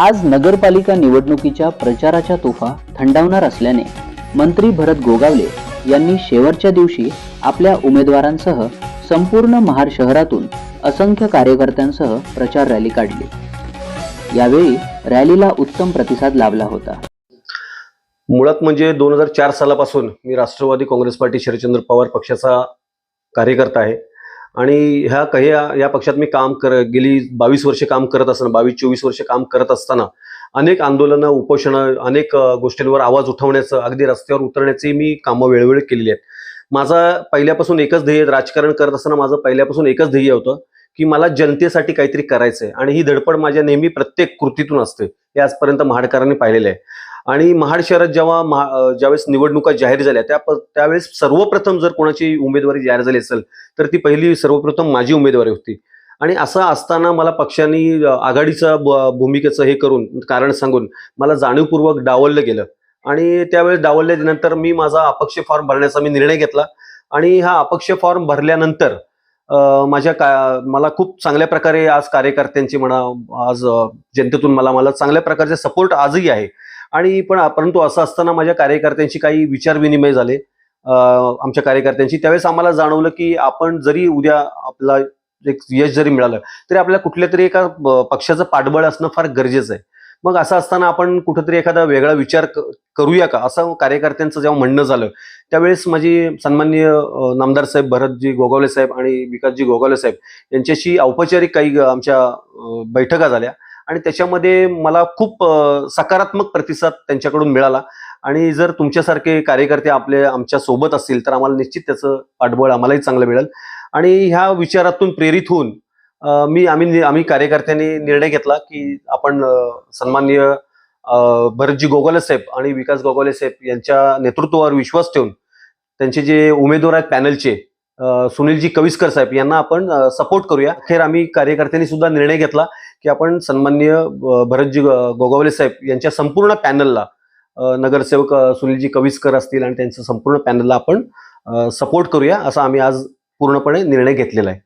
आज नगरपालिका निवडणुकीच्या प्रचाराच्या तोफा थंडावणार असल्याने मंत्री भरत गोगावले यांनी शेवटच्या दिवशी आपल्या उमेदवारांसह संपूर्ण महाड शहरातून असंख्य कार्यकर्त्यांसह प्रचार रॅली काढली. यावेळी रॅलीला उत्तम प्रतिसाद लाभला होता. मुळात म्हणजे दोन हजार चार सालापासून मी राष्ट्रवादी काँग्रेस पार्टी शरदचंद्र पवार पक्षाचा कार्यकर्ता आहे. आणि ह्या काही या- पक्षात मी काम कर गेली बावीस वर्ष काम करत असताना बावीस चोवीस वर्ष काम करत असताना अनेक आंदोलनं उपोषणं अनेक गोष्टींवर आवाज उठवण्याचं अगदी रस्त्यावर उतरण्याची मी कामं वेळोवेळी केलेली आहेत. माझा पहिल्यापासून एकच ध्येय राजकारण करत असताना माझं पहिल्यापासून एकच ध्येय होतं की मला जनतेसाठी काहीतरी करायचंय. आणि ही धडपड माझ्या नेहमी प्रत्येक कृतीतून असते. हे आजपर्यंत महाडकरांनी पाहिलेलं आहे. आणि महाड शहरात जेव्हा महा ज्यावेळेस निवडणुका जाहीर झाल्या त्या प- त्यावेळेस सर्वप्रथम जर कोणाची उमेदवारी जाहीर झाली असेल तर ती पहिली सर्वप्रथम माझी उमेदवारी होती. आणि असं असताना मला पक्षांनी आघाडीचा ब- भूमिकेचं हे करून कारण सांगून मला जाणीवपूर्वक डावललं गेलं. आणि त्यावेळेस डावलल्यानंतर मी माझा अपक्ष फॉर्म भरण्याचा मी निर्णय घेतला. आणि हा अपक्ष फॉर्म भरल्यानंतर माझ्या का मला खूप चांगल्या प्रकारे आज कार्यकर्त्यांची म्हणा आज जनतेतून मला मला चांगल्या प्रकारचे सपोर्ट आजही आहे. आणि पण परंतु असं असताना माझ्या कार्यकर्त्यांशी काही विचारविनिमय झाले आमच्या कार्यकर्त्यांशी. त्यावेळेस आम्हाला जाणवलं की आपण जरी उद्या आपला एक यश जरी मिळालं तरी आपल्याला कुठल्या तरी एका पक्षाचं पाठबळ असणं फार गरजेचं आहे. मग असं असताना आपण कुठंतरी एखादा वेगळा विचार करूया का? असं कार्यकर्त्यांचं जेव्हा म्हणणं झालं त्यावेळेस माझी सन्माननीय नामदार साहेब भरतजी गोगावले साहेब आणि विकासजी गोगावले साहेब यांच्याशी औपचारिक काही आमच्या बैठका झाल्या. आणि त्याच्यामध्ये मला खूप सकारात्मक प्रतिसाद त्यांच्याकडून मिळाला. आणि जर तुमच्यासारखे कार्यकर्ते आपले आमच्यासोबत असतील तर आम्हाला निश्चित त्याचं पाठबळ आम्हालाही चांगलं मिळेल. आणि ह्या विचारातून प्रेरित होऊन मी आम्ही आम्ही कार्यकर्त्यांनी निर्णय घेतला की आपण अ, सन्माननीय भरतजी गोगोले साहेब आणि विकास गोगोले साहेब यांच्या नेतृत्वावर विश्वास ठेवून त्यांचे जे उमेदवार आहेत पॅनलचे सुनीलजी कविस्कर साहेब यांना आपण सपोर्ट करूया. अखेर आम्ही कार्यकर्त्यांनी सुद्धा निर्णय घेतला. की आपण सन्माननीय भरतजी ग- गोगावले साहेब यांच्या संपूर्ण पॅनलला नगरसेवक सुनीलजी कविस्कर असतील आणि त्यांचं संपूर्ण पॅनलला आपण सपोर्ट करूया असा आम्ही आज पूर्णपणे निर्णय घेतलेला आहे.